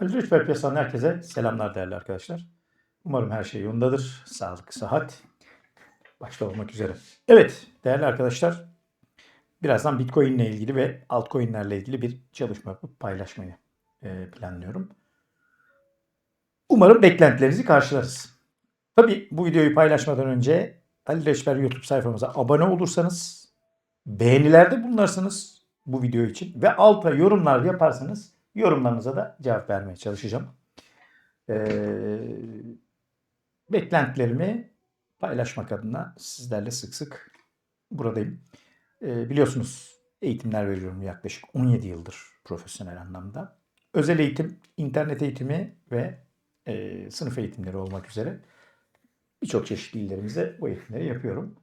Ali Rüçber Piyasadan herkese selamlar değerli arkadaşlar. Umarım her şey yolundadır. Sağlık, sıhhat. Başta olmak üzere. Evet değerli arkadaşlar. Birazdan Bitcoin ile ilgili ve altcoin'lerle ilgili bir çalışma yapıp paylaşmayı e, planlıyorum. Umarım beklentilerinizi karşılarız. Tabii bu videoyu paylaşmadan önce Ali Reçber YouTube sayfamıza abone olursanız, beğenilerde bulunursanız bu video için ve alta yorumlar yaparsanız yorumlarınıza da cevap vermeye çalışacağım. Ee, beklentilerimi paylaşmak adına sizlerle sık sık buradayım. Ee, biliyorsunuz eğitimler veriyorum yaklaşık 17 yıldır profesyonel anlamda. Özel eğitim, internet eğitimi ve e, sınıf eğitimleri olmak üzere birçok çeşitli illerimizde bu eğitimleri yapıyorum.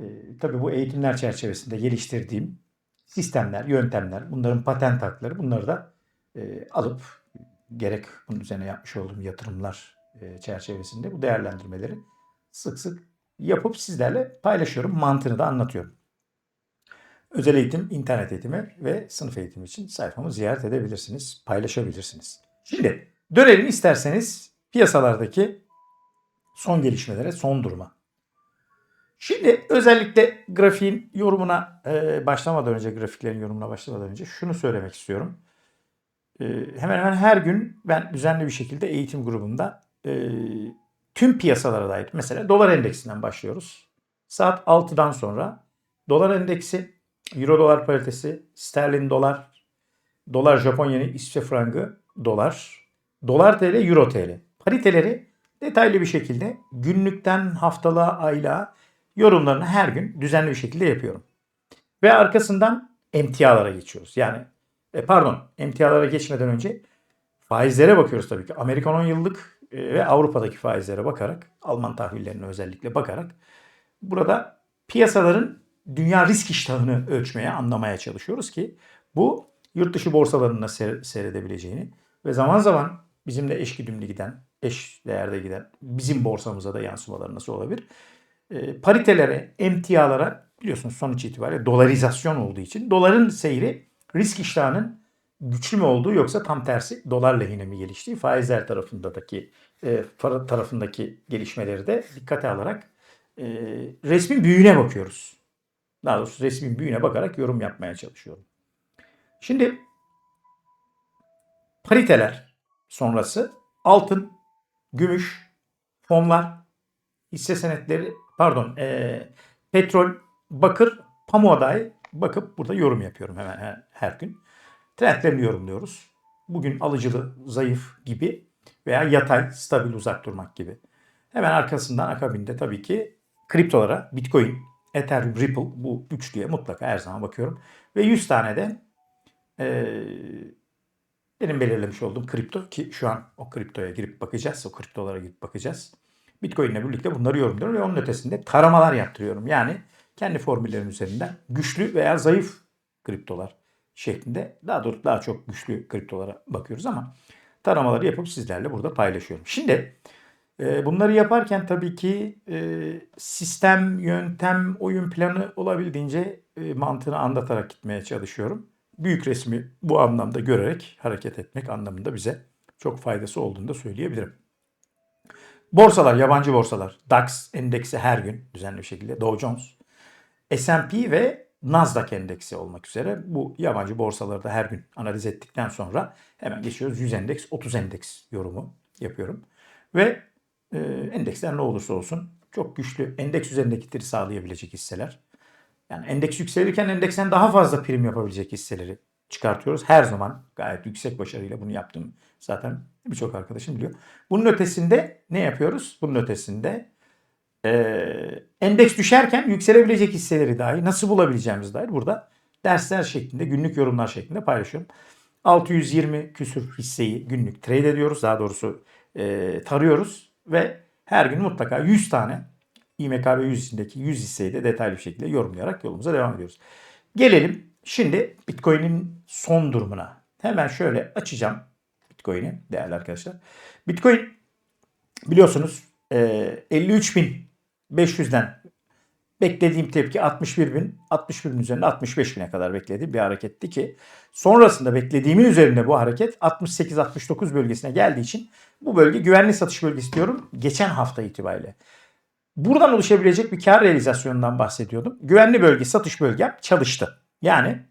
E, tabii bu eğitimler çerçevesinde geliştirdiğim sistemler, yöntemler, bunların patent hakları bunları da e, alıp gerek bunun üzerine yapmış olduğum yatırımlar e, çerçevesinde bu değerlendirmeleri sık sık yapıp sizlerle paylaşıyorum. Mantığını da anlatıyorum. Özel eğitim, internet eğitimi ve sınıf eğitimi için sayfamı ziyaret edebilirsiniz, paylaşabilirsiniz. Şimdi dönelim isterseniz piyasalardaki son gelişmelere, son duruma. Şimdi özellikle grafiğin yorumuna e, başlamadan önce, grafiklerin yorumuna başlamadan önce şunu söylemek istiyorum. E, hemen hemen her gün ben düzenli bir şekilde eğitim grubunda e, tüm piyasalara dair, mesela dolar endeksinden başlıyoruz. Saat 6'dan sonra dolar endeksi, euro dolar paritesi, sterlin dolar, dolar Japon yeni, İsviçre frangı, dolar, dolar TL, euro TL. Pariteleri detaylı bir şekilde günlükten haftalığa, aylığa yorumlarını her gün düzenli bir şekilde yapıyorum. Ve arkasından emtialara geçiyoruz. Yani e, pardon emtialara geçmeden önce faizlere bakıyoruz tabii ki. Amerikan 10 yıllık e, ve Avrupa'daki faizlere bakarak, Alman tahvillerine özellikle bakarak burada piyasaların dünya risk iştahını ölçmeye, anlamaya çalışıyoruz ki bu yurt dışı borsalarında seyredebileceğini ve zaman zaman bizimle eşgüdümlü giden, eş değerde giden bizim borsamıza da yansımaları nasıl olabilir? E, paritelere, emtialara biliyorsunuz sonuç itibariyle dolarizasyon olduğu için doların seyri risk iştahının güçlü mü olduğu yoksa tam tersi dolar lehine mi geliştiği faizler tarafındaki e, tarafındaki gelişmeleri de dikkate alarak e, resmin büyüğüne bakıyoruz. Daha doğrusu resmin büyüğüne bakarak yorum yapmaya çalışıyorum. Şimdi pariteler sonrası altın, gümüş, fonlar, hisse senetleri, pardon, e, petrol, bakır, pamuğa dair bakıp burada yorum yapıyorum hemen her, her gün. Trendlerini yorumluyoruz. Bugün alıcılı, zayıf gibi veya yatay, stabil uzak durmak gibi. Hemen arkasından akabinde tabii ki kriptolara, Bitcoin, Ethereum, Ripple bu üçlüye mutlaka her zaman bakıyorum. Ve 100 tane de e, benim belirlemiş olduğum kripto ki şu an o kriptoya girip bakacağız. O kriptolara girip bakacağız. Bitcoin ile birlikte bunları yorumluyorum ve onun ötesinde taramalar yaptırıyorum. Yani kendi formüllerim üzerinden güçlü veya zayıf kriptolar şeklinde daha doğrusu daha çok güçlü kriptolara bakıyoruz ama taramaları yapıp sizlerle burada paylaşıyorum. Şimdi e, bunları yaparken tabii ki e, sistem, yöntem, oyun planı olabildiğince e, mantığını anlatarak gitmeye çalışıyorum. Büyük resmi bu anlamda görerek hareket etmek anlamında bize çok faydası olduğunu da söyleyebilirim. Borsalar, yabancı borsalar, DAX endeksi her gün düzenli bir şekilde, Dow Jones, S&P ve Nasdaq endeksi olmak üzere bu yabancı borsaları da her gün analiz ettikten sonra hemen geçiyoruz 100 endeks, 30 endeks yorumu yapıyorum. Ve e, endeksler ne olursa olsun çok güçlü endeks üzerindeki sağlayabilecek hisseler. Yani endeks yükselirken endeksten daha fazla prim yapabilecek hisseleri çıkartıyoruz. Her zaman gayet yüksek başarıyla bunu yaptım. Zaten birçok arkadaşım biliyor. Bunun ötesinde ne yapıyoruz? Bunun ötesinde e, endeks düşerken yükselebilecek hisseleri dahi nasıl bulabileceğimiz dair burada dersler şeklinde, günlük yorumlar şeklinde paylaşıyorum. 620 küsür hisseyi günlük trade ediyoruz. Daha doğrusu e, tarıyoruz ve her gün mutlaka 100 tane İMKB 100 içindeki 100 hisseyi de detaylı bir şekilde yorumlayarak yolumuza devam ediyoruz. Gelelim şimdi Bitcoin'in son durumuna. Hemen şöyle açacağım Bitcoin'i değerli arkadaşlar. Bitcoin biliyorsunuz 53 bin 500'den beklediğim tepki 61 bin, 61 bin üzerinde 65 bine kadar beklediğim bir hareketti ki sonrasında beklediğimin üzerinde bu hareket 68-69 bölgesine geldiği için bu bölge güvenli satış bölgesi diyorum geçen hafta itibariyle. Buradan oluşabilecek bir kar realizasyonundan bahsediyordum. Güvenli bölge satış bölgem çalıştı. Yani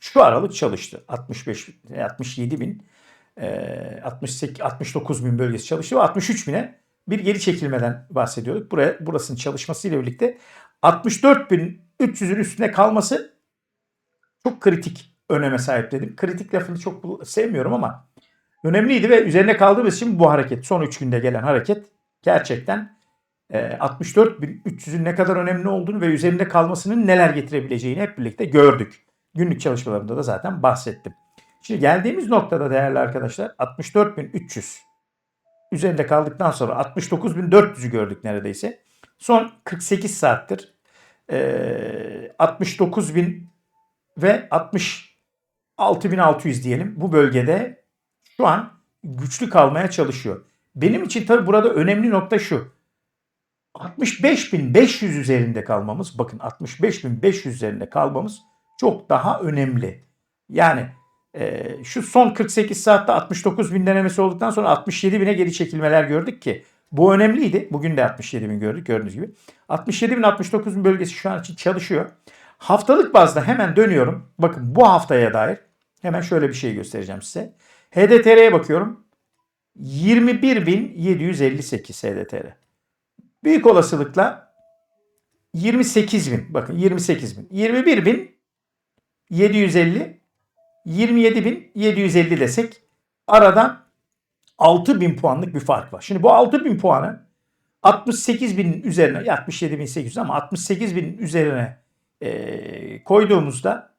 şu aralık çalıştı. 65 67 bin e, 68 69 bin bölgesi çalıştı ve 63 bine bir geri çekilmeden bahsediyorduk. Buraya burasının çalışmasıyla birlikte 64 bin 300'ün üstüne kalması çok kritik öneme sahip dedim. Kritik lafını çok sevmiyorum ama önemliydi ve üzerine kaldığımız için bu hareket son 3 günde gelen hareket gerçekten e, 64.300'ün ne kadar önemli olduğunu ve üzerinde kalmasının neler getirebileceğini hep birlikte gördük. Günlük çalışmalarımda da zaten bahsettim. Şimdi geldiğimiz noktada değerli arkadaşlar 64.300 üzerinde kaldıktan sonra 69.400'ü gördük neredeyse. Son 48 saattir e, 69.000 ve 66.600 diyelim bu bölgede şu an güçlü kalmaya çalışıyor. Benim için tabii burada önemli nokta şu. 65.500 üzerinde kalmamız, bakın 65.500 üzerinde kalmamız çok daha önemli. Yani ee, şu son 48 saatte 69 bin denemesi olduktan sonra 67 bine geri çekilmeler gördük ki bu önemliydi. Bugün de 67 bin gördük gördüğünüz gibi. 67 bin 69 bin bölgesi şu an için çalışıyor. Haftalık bazda hemen dönüyorum. Bakın bu haftaya dair hemen şöyle bir şey göstereceğim size. HDTR'ye bakıyorum. 21.758 HDTR. Büyük olasılıkla 28.000 bakın 28.000. 21.750 27.750 desek arada 6000 puanlık bir fark var. Şimdi bu 6000 puanı 68.000'in üzerine 67.800 ama 68.000'in üzerine e, koyduğumuzda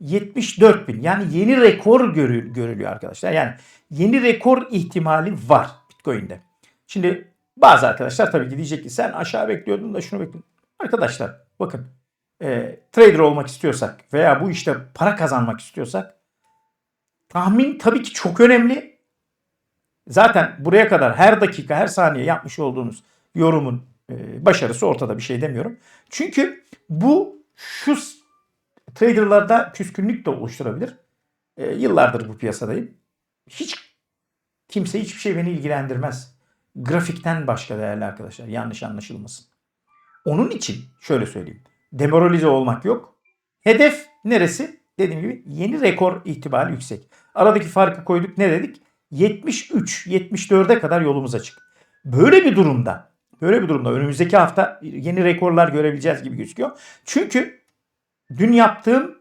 74 bin. Yani yeni rekor görülüyor arkadaşlar. Yani yeni rekor ihtimali var Bitcoin'de. Şimdi bazı arkadaşlar tabii ki diyecek ki sen aşağı bekliyordun da şunu bekliyordun. Arkadaşlar bakın e, trader olmak istiyorsak veya bu işte para kazanmak istiyorsak tahmin tabii ki çok önemli. Zaten buraya kadar her dakika her saniye yapmış olduğunuz yorumun e, başarısı ortada bir şey demiyorum. Çünkü bu şu traderlarda küskünlük de oluşturabilir. E, yıllardır bu piyasadayım. Hiç kimse hiçbir şey beni ilgilendirmez. Grafikten başka değerli arkadaşlar. Yanlış anlaşılmasın. Onun için şöyle söyleyeyim. Demoralize olmak yok. Hedef neresi? Dediğim gibi yeni rekor ihtimali yüksek. Aradaki farkı koyduk ne dedik? 73, 74'e kadar yolumuz açık. Böyle bir durumda, böyle bir durumda önümüzdeki hafta yeni rekorlar görebileceğiz gibi gözüküyor. Çünkü dün yaptığım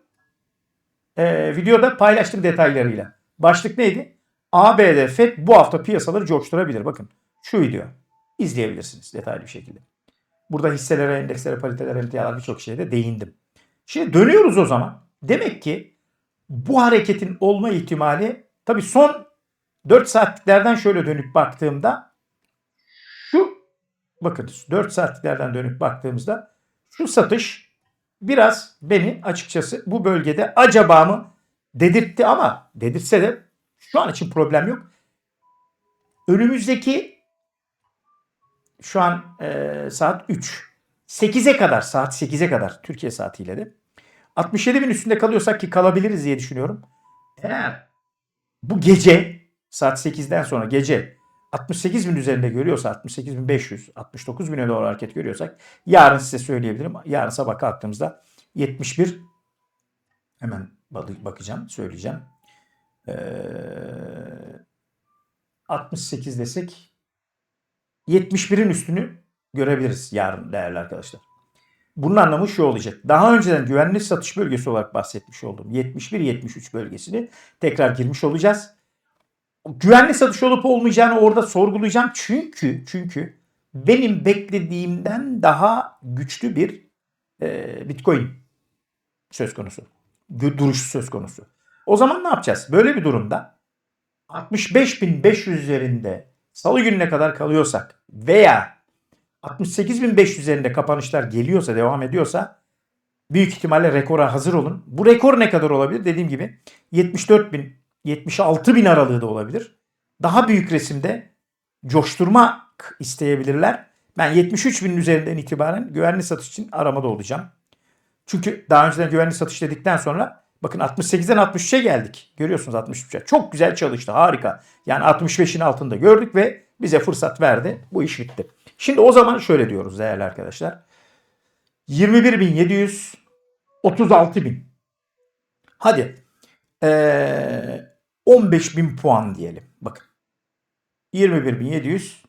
e, videoda paylaştım detaylarıyla. Başlık neydi? ABD FED bu hafta piyasaları coşturabilir. Bakın şu video izleyebilirsiniz detaylı bir şekilde. Burada hisselere, endekslere, paritelere, emtialar birçok şeyde değindim. Şimdi dönüyoruz o zaman. Demek ki bu hareketin olma ihtimali tabii son 4 saatliklerden şöyle dönüp baktığımda şu bakın 4 saatliklerden dönüp baktığımızda şu satış biraz beni açıkçası bu bölgede acaba mı dedirtti ama dedirtse de şu an için problem yok. Önümüzdeki şu an e, saat 3. 8'e kadar saat 8'e kadar Türkiye saatiyle de 67 bin üstünde kalıyorsak ki kalabiliriz diye düşünüyorum. Eğer bu gece saat 8'den sonra gece 68 bin üzerinde görüyorsa 68 bin 500 69 bine doğru hareket görüyorsak yarın size söyleyebilirim. Yarın sabah kalktığımızda 71 hemen bak- bakacağım söyleyeceğim. Ee, 68 desek 71'in üstünü görebiliriz yarın değerli arkadaşlar. Bunun anlamı şu olacak. Daha önceden güvenli satış bölgesi olarak bahsetmiş olduğum 71-73 bölgesini tekrar girmiş olacağız. Güvenli satış olup olmayacağını orada sorgulayacağım. Çünkü çünkü benim beklediğimden daha güçlü bir e, Bitcoin söz konusu. Gö- Duruş söz konusu. O zaman ne yapacağız? Böyle bir durumda 65.500 üzerinde salı gününe kadar kalıyorsak veya 68.500 üzerinde kapanışlar geliyorsa, devam ediyorsa büyük ihtimalle rekora hazır olun. Bu rekor ne kadar olabilir? Dediğim gibi 74.000, 76.000 aralığı da olabilir. Daha büyük resimde coşturmak isteyebilirler. Ben 73 binin üzerinden itibaren güvenli satış için aramada olacağım. Çünkü daha önceden güvenli satış dedikten sonra bakın 68'den 63'e geldik. Görüyorsunuz 63'e. Çok güzel çalıştı. Harika. Yani 65'in altında gördük ve bize fırsat verdi. Bu iş bitti. Şimdi o zaman şöyle diyoruz değerli arkadaşlar. 21.700 36.000. Hadi. Ee, 15.000 puan diyelim. Bakın. 21.700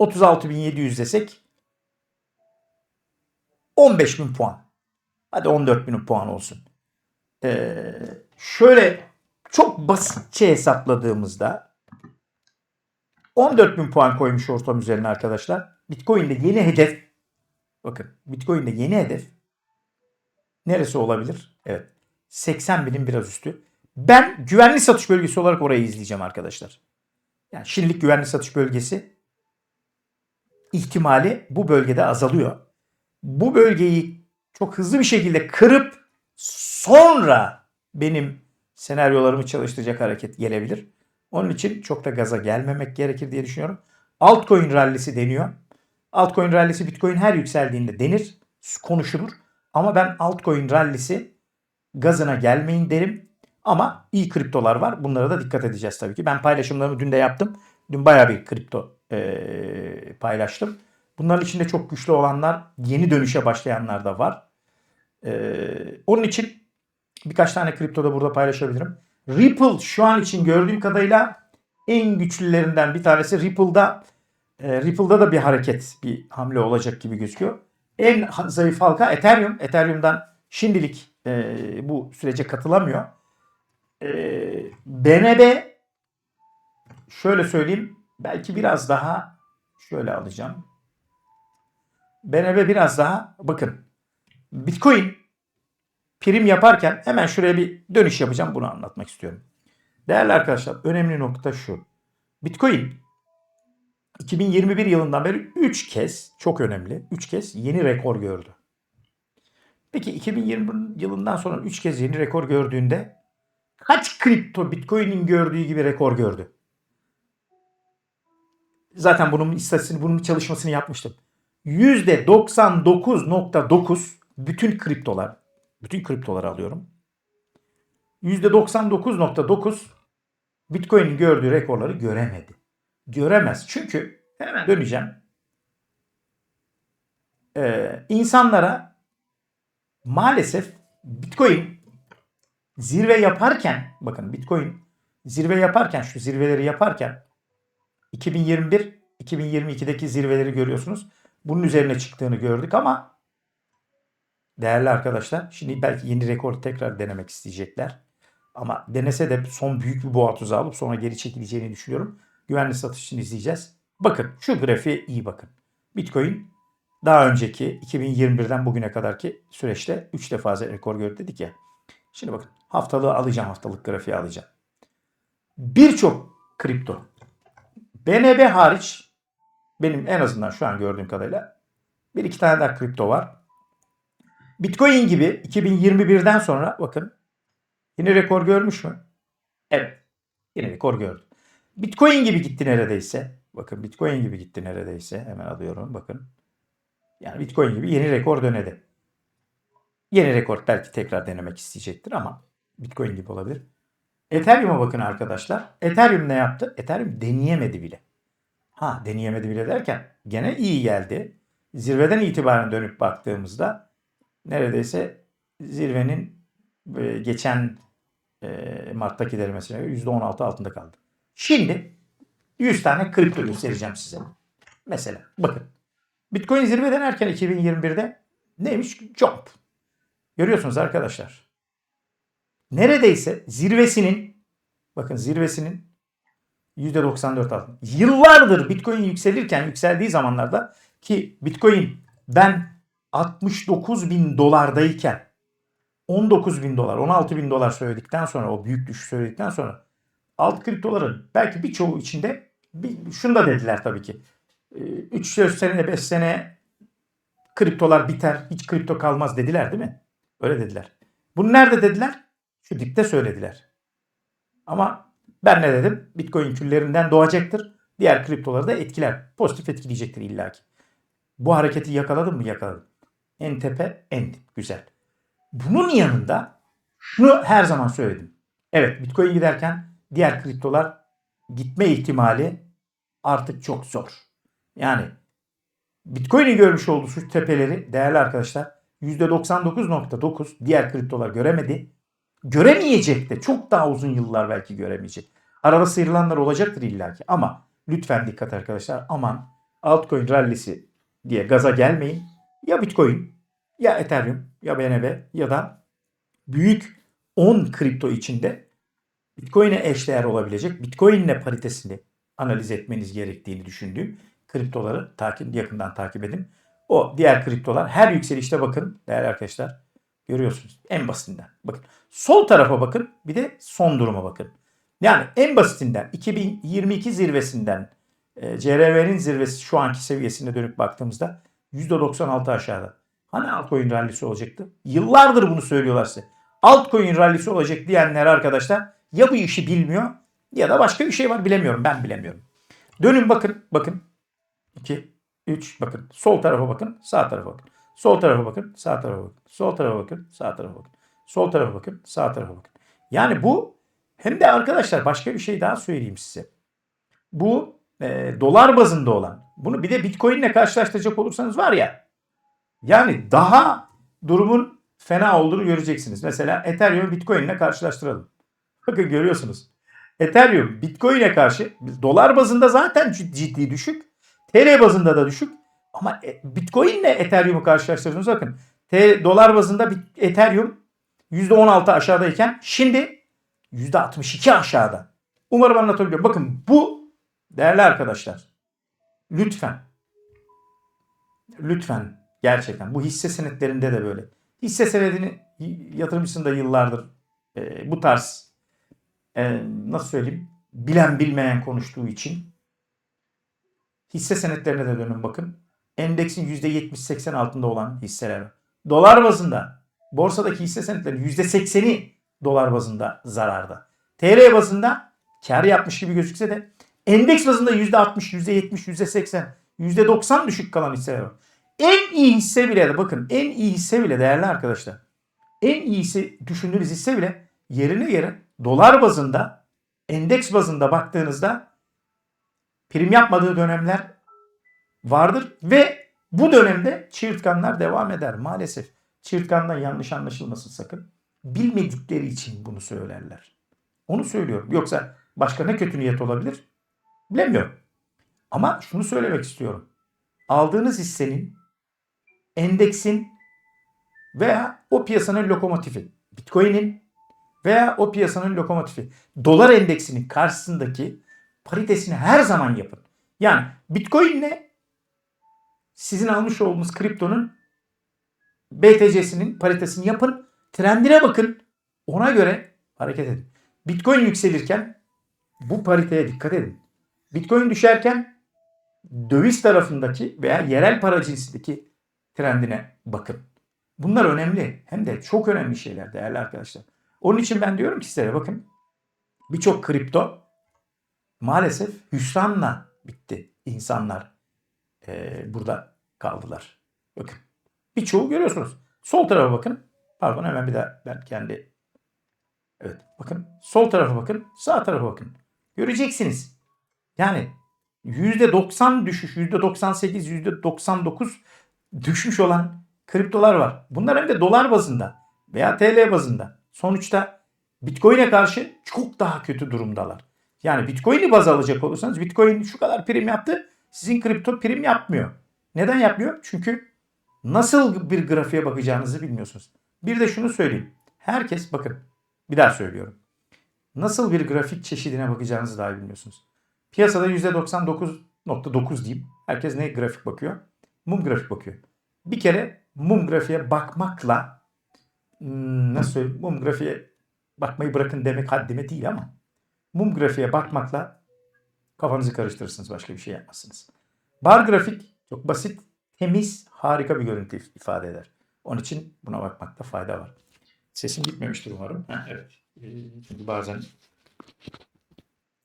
36.700 desek 15.000 puan. Hadi 14.000 puan olsun. Ee, şöyle çok basitçe hesapladığımızda 14.000 puan koymuş ortam üzerine arkadaşlar. Bitcoin'de yeni hedef bakın Bitcoin'de yeni hedef neresi olabilir? Evet. 80 binin biraz üstü. Ben güvenli satış bölgesi olarak orayı izleyeceğim arkadaşlar. Yani şimdilik güvenli satış bölgesi ihtimali bu bölgede azalıyor. Bu bölgeyi çok hızlı bir şekilde kırıp sonra benim senaryolarımı çalıştıracak hareket gelebilir. Onun için çok da gaza gelmemek gerekir diye düşünüyorum. Altcoin rallisi deniyor. Altcoin rallisi Bitcoin her yükseldiğinde denir, konuşulur. Ama ben altcoin rallisi gazına gelmeyin derim. Ama iyi kriptolar var. Bunlara da dikkat edeceğiz tabii ki. Ben paylaşımlarımı dün de yaptım. Dün bayağı bir kripto e, paylaştım. Bunların içinde çok güçlü olanlar, yeni dönüşe başlayanlar da var. E, onun için birkaç tane kripto da burada paylaşabilirim. Ripple şu an için gördüğüm kadarıyla en güçlülerinden bir tanesi. Ripple'da e, Ripple'da da bir hareket, bir hamle olacak gibi gözüküyor. En zayıf halka Ethereum. Ethereum'dan şimdilik e, bu sürece katılamıyor. E, BNB şöyle söyleyeyim belki biraz daha şöyle alacağım. BNB biraz daha bakın Bitcoin prim yaparken hemen şuraya bir dönüş yapacağım bunu anlatmak istiyorum. Değerli arkadaşlar önemli nokta şu. Bitcoin 2021 yılından beri 3 kez çok önemli 3 kez yeni rekor gördü. Peki 2020 yılından sonra 3 kez yeni rekor gördüğünde kaç kripto Bitcoin'in gördüğü gibi rekor gördü? Zaten bunun istatistiğini, bunun çalışmasını yapmıştım. %99.9 bütün kriptolar, bütün kriptoları alıyorum. %99.9 Bitcoin'in gördüğü rekorları göremedi. Göremez. Çünkü hemen döneceğim. Ee, insanlara maalesef Bitcoin zirve yaparken bakın Bitcoin zirve yaparken şu zirveleri yaparken 2021 2022'deki zirveleri görüyorsunuz. Bunun üzerine çıktığını gördük ama değerli arkadaşlar şimdi belki yeni rekor tekrar denemek isteyecekler. Ama denese de son büyük bir boğa tuzağı alıp sonra geri çekileceğini düşünüyorum. Güvenli satış için izleyeceğiz. Bakın şu grafiğe iyi bakın. Bitcoin daha önceki 2021'den bugüne kadarki süreçte 3 defa rekor gördü dedik ya. Şimdi bakın haftalığı alacağım haftalık grafiği alacağım. Birçok kripto BNB hariç benim en azından şu an gördüğüm kadarıyla bir iki tane daha kripto var. Bitcoin gibi 2021'den sonra bakın yine rekor görmüş mü? Evet. Yine rekor gördü. Bitcoin gibi gitti neredeyse. Bakın Bitcoin gibi gitti neredeyse. Hemen alıyorum bakın. Yani Bitcoin gibi yeni rekor dönedi. Yeni rekor belki tekrar denemek isteyecektir ama Bitcoin gibi olabilir. Ethereum'a bakın arkadaşlar. Ethereum ne yaptı? Ethereum deneyemedi bile. Ha deneyemedi bile derken gene iyi geldi. Zirveden itibaren dönüp baktığımızda neredeyse zirvenin e, geçen e, Mart'taki denemesine göre %16 altında kaldı. Şimdi 100 tane kripto göstereceğim size. Mesela bakın. Bitcoin zirve denerken 2021'de neymiş? Jump. Görüyorsunuz arkadaşlar. Neredeyse zirvesinin bakın zirvesinin %94 altında. Yıllardır Bitcoin yükselirken yükseldiği zamanlarda ki Bitcoin ben 69 bin dolardayken 19 bin dolar 16 bin dolar söyledikten sonra o büyük düşüş söyledikten sonra alt kriptoların belki birçoğu içinde bir, şunu da dediler tabii ki. 3 ee, sene 5 sene kriptolar biter hiç kripto kalmaz dediler değil mi? Öyle dediler. Bunu nerede dediler? Şu dipte söylediler. Ama ben ne dedim? Bitcoin küllerinden doğacaktır. diğer kriptoları da etkiler. Pozitif etkileyecektir illaki. Bu hareketi yakaladın mı? Yakaladım. En tepe, en dip. Güzel. Bunun yanında şunu her zaman söyledim. Evet Bitcoin giderken diğer kriptolar gitme ihtimali artık çok zor. Yani Bitcoin'in görmüş olduğu şu tepeleri değerli arkadaşlar %99.9 diğer kriptolar göremedi. Göremeyecek de çok daha uzun yıllar belki göremeyecek. Arada sıyrılanlar olacaktır illaki ama lütfen dikkat arkadaşlar aman altcoin rallisi diye gaza gelmeyin. Ya Bitcoin ya Ethereum ya BNB ya da büyük 10 kripto içinde Bitcoin'e eşdeğer olabilecek Bitcoin'le paritesini analiz etmeniz gerektiğini düşündüğüm kriptoları takip yakından takip edin. O diğer kriptolar her yükselişte bakın değerli arkadaşlar. Görüyorsunuz en basitinden. Bakın sol tarafa bakın bir de son duruma bakın. Yani en basitinden 2022 zirvesinden e, CRV'nin zirvesi şu anki seviyesine dönüp baktığımızda %96 aşağıda. Hani altcoin rallisi olacaktı? Yıllardır bunu söylüyorlar size. Altcoin rallisi olacak diyenler arkadaşlar ya bu işi bilmiyor ya da başka bir şey var bilemiyorum. Ben bilemiyorum. Dönün bakın bakın 2, 3 bakın. Sol tarafa bakın, sağ tarafa bakın. Sol tarafa bakın, sağ tarafa bakın. Sol tarafa bakın, sağ tarafa bakın. Sol tarafa bakın, sağ tarafa bakın. Yani bu hem de arkadaşlar başka bir şey daha söyleyeyim size. Bu e, dolar bazında olan. Bunu bir de Bitcoin ile karşılaştıracak olursanız var ya. Yani daha durumun fena olduğunu göreceksiniz. Mesela Ethereum Bitcoin ile karşılaştıralım. Bakın görüyorsunuz. Ethereum Bitcoin'e karşı dolar bazında zaten ciddi düşük. TL bazında da düşük. Ama e, Bitcoin ile Ethereum'u karşılaştırdığınızda bakın. TL, dolar bazında Ethereum %16 aşağıdayken şimdi %62 aşağıda. Umarım anlatabiliyorum. Bakın bu değerli arkadaşlar lütfen lütfen gerçekten bu hisse senetlerinde de böyle. Hisse senedini yatırımcısında yıllardır e, bu tarz e, nasıl söyleyeyim bilen bilmeyen konuştuğu için Hisse senetlerine de dönün bakın. Endeksin %70-80 altında olan hisseler. Dolar bazında borsadaki hisse senetlerinin %80'i dolar bazında zararda. TL bazında kar yapmış gibi gözükse de endeks bazında %60, %70, %80, %90 düşük kalan hisseler var. En iyi hisse bile bakın en iyi hisse bile değerli arkadaşlar. En iyisi düşündüğünüz hisse bile yerine göre dolar bazında endeks bazında baktığınızda prim yapmadığı dönemler vardır ve bu dönemde çığırtkanlar devam eder maalesef. Çığırtkandan yanlış anlaşılmasın sakın. Bilmedikleri için bunu söylerler. Onu söylüyorum. Yoksa başka ne kötü niyet olabilir? Bilemiyorum. Ama şunu söylemek istiyorum. Aldığınız hissenin, endeksin veya o piyasanın lokomotifi, Bitcoin'in veya o piyasanın lokomotifi, dolar endeksinin karşısındaki paritesini her zaman yapın. Yani Bitcoin'le sizin almış olduğunuz kriptonun BTC'sinin paritesini yapın. Trendine bakın. Ona göre hareket edin. Bitcoin yükselirken bu pariteye dikkat edin. Bitcoin düşerken döviz tarafındaki veya yerel para cinsindeki trendine bakın. Bunlar önemli. Hem de çok önemli şeyler değerli arkadaşlar. Onun için ben diyorum ki size bakın birçok kripto maalesef hüsranla bitti insanlar e, burada kaldılar. Bakın birçoğu görüyorsunuz. Sol tarafa bakın. Pardon hemen bir daha ben kendi Evet bakın sol tarafa bakın sağ tarafa bakın. Göreceksiniz. Yani %90 düşüş, %98, %99 düşmüş olan kriptolar var. Bunlar hem de dolar bazında veya TL bazında. Sonuçta Bitcoin'e karşı çok daha kötü durumdalar. Yani Bitcoin'i baz alacak olursanız Bitcoin şu kadar prim yaptı. Sizin kripto prim yapmıyor. Neden yapmıyor? Çünkü nasıl bir grafiğe bakacağınızı bilmiyorsunuz. Bir de şunu söyleyeyim. Herkes bakın bir daha söylüyorum. Nasıl bir grafik çeşidine bakacağınızı daha bilmiyorsunuz. Piyasada %99.9 diyeyim. Herkes ne grafik bakıyor? Mum grafik bakıyor. Bir kere mum grafiğe bakmakla hmm, nasıl söyleyeyim? Mum grafiğe bakmayı bırakın demek haddime değil ama mum grafiğe bakmakla kafanızı karıştırırsınız. Başka bir şey yapmazsınız. Bar grafik çok basit, temiz, harika bir görüntü ifade eder. Onun için buna bakmakta fayda var. Sesim gitmemiştir umarım. Ha, evet. Ee, Çünkü bazen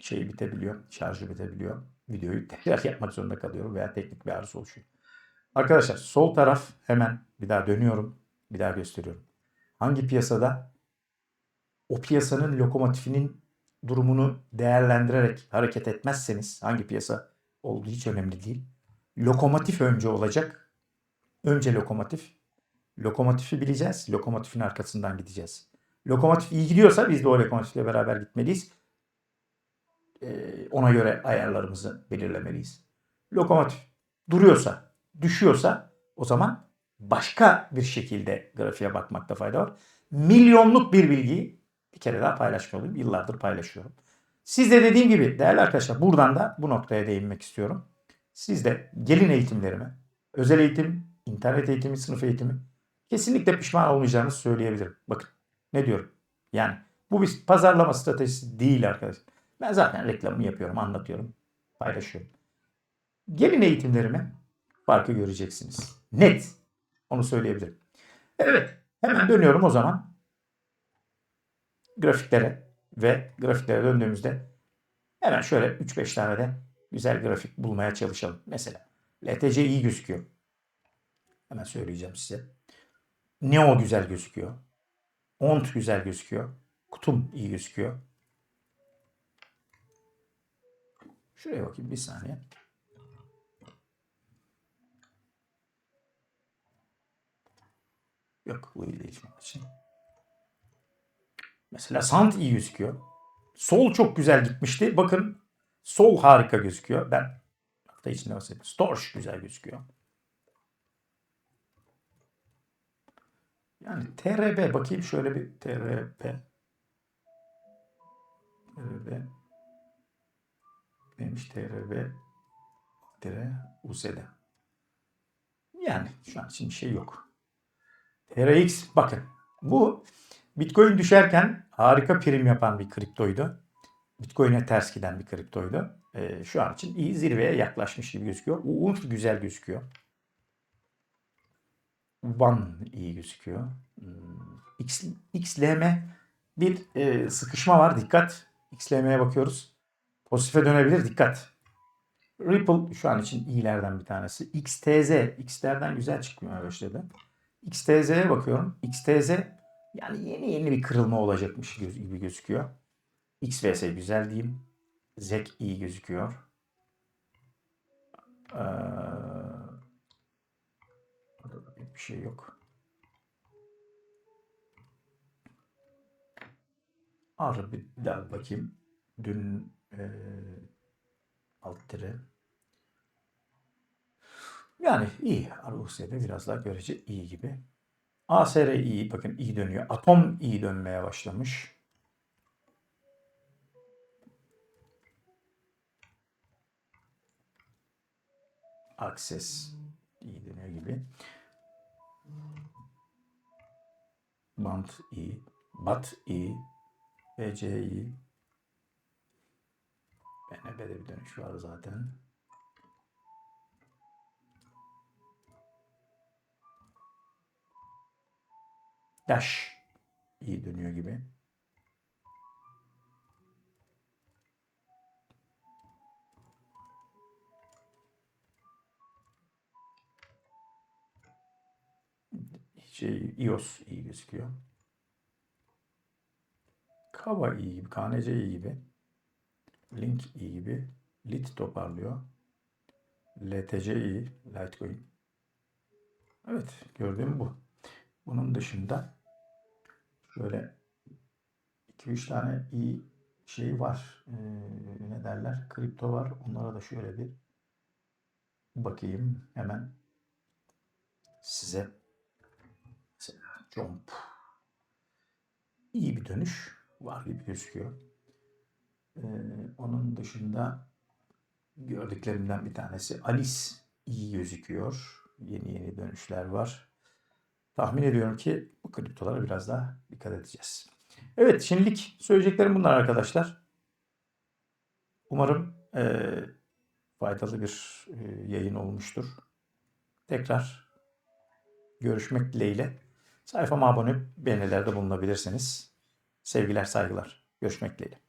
şeyi bitebiliyor, şarjı bitebiliyor. Videoyu tekrar yapmak zorunda kalıyorum veya teknik bir arıza oluşuyor. Arkadaşlar sol taraf hemen bir daha dönüyorum. Bir daha gösteriyorum. Hangi piyasada o piyasanın lokomotifinin durumunu değerlendirerek hareket etmezseniz hangi piyasa olduğu hiç önemli değil. Lokomotif önce olacak. Önce lokomotif. Lokomotifi bileceğiz. Lokomotifin arkasından gideceğiz. Lokomotif iyi gidiyorsa biz de o lokomotifle beraber gitmeliyiz. Ee, ona göre ayarlarımızı belirlemeliyiz. Lokomotif duruyorsa, düşüyorsa o zaman başka bir şekilde grafiğe bakmakta fayda var. Milyonluk bir bilgiyi bir kere daha paylaşmış olayım. Yıllardır paylaşıyorum. Siz de dediğim gibi değerli arkadaşlar buradan da bu noktaya değinmek istiyorum. Siz de gelin eğitimlerime, özel eğitim, internet eğitimi, sınıf eğitimi kesinlikle pişman olmayacağınızı söyleyebilirim. Bakın ne diyorum. Yani bu bir pazarlama stratejisi değil arkadaşlar. Ben zaten reklamını yapıyorum, anlatıyorum, paylaşıyorum. Gelin eğitimlerime farkı göreceksiniz. Net. Onu söyleyebilirim. Evet. Hemen dönüyorum o zaman grafiklere ve grafiklere döndüğümüzde hemen şöyle 3-5 tane de güzel grafik bulmaya çalışalım. Mesela LTC iyi gözüküyor. Hemen söyleyeceğim size. Neo güzel gözüküyor. Ont güzel gözüküyor. Kutum iyi gözüküyor. Şuraya bakayım bir saniye. Yok bu an için. Mesela Sant iyi gözüküyor. Sol çok güzel gitmişti. Bakın sol harika gözüküyor. Ben hafta içinde bahsettim. Storch güzel gözüküyor. Yani TRB bakayım şöyle bir TRB. TRB. Neymiş TRB? TR USD. Yani şu an için bir şey yok. TRX bakın. Bu Bitcoin düşerken harika prim yapan bir kriptoydu. Bitcoin'e ters giden bir kriptoydu. Ee, şu an için iyi zirveye yaklaşmış gibi gözüküyor. UNT güzel gözüküyor. One iyi gözüküyor. Hmm, X, XLM bir e, sıkışma var. Dikkat. XLM'ye bakıyoruz. Pozitife dönebilir. Dikkat. Ripple şu an için iyilerden bir tanesi. XTZ. X'lerden güzel çıkmıyor başladı. XTZ'ye bakıyorum. XTZ yani yeni yeni bir kırılma olacakmış gibi gözüküyor. XVS güzel diyeyim. ZEK iyi gözüküyor. Ee, bir şey yok. Ağrı bir daha bakayım. Dün e, alt tire. Yani iyi. Rusya'da biraz daha görece iyi gibi. ASR iyi. Bakın iyi dönüyor. Atom iyi dönmeye başlamış. Access iyi dönüyor gibi. Bant iyi. Bat iyi. BC iyi. BNB'de bir dönüş var zaten. Dash iyi dönüyor gibi. Şey, iOS iyi gözüküyor. Kava iyi gibi, KNC iyi gibi. Link iyi gibi. Lit toparlıyor. LTC iyi, Litecoin. Evet, gördüğüm bu. Bunun dışında şöyle 2-3 tane iyi şey var. Ee, ne derler? Kripto var. Onlara da şöyle bir bakayım hemen size. Mesela Jump. İyi bir dönüş var gibi gözüküyor. Ee, onun dışında gördüklerimden bir tanesi Alice iyi gözüküyor. Yeni yeni dönüşler var. Tahmin ediyorum ki bu kriptolara biraz daha dikkat edeceğiz. Evet şimdilik söyleyeceklerim bunlar arkadaşlar. Umarım eee, faydalı bir eee, yayın olmuştur. Tekrar görüşmek dileğiyle. Sayfama abone beğenilerde bulunabilirsiniz. Sevgiler saygılar. Görüşmek dileğiyle.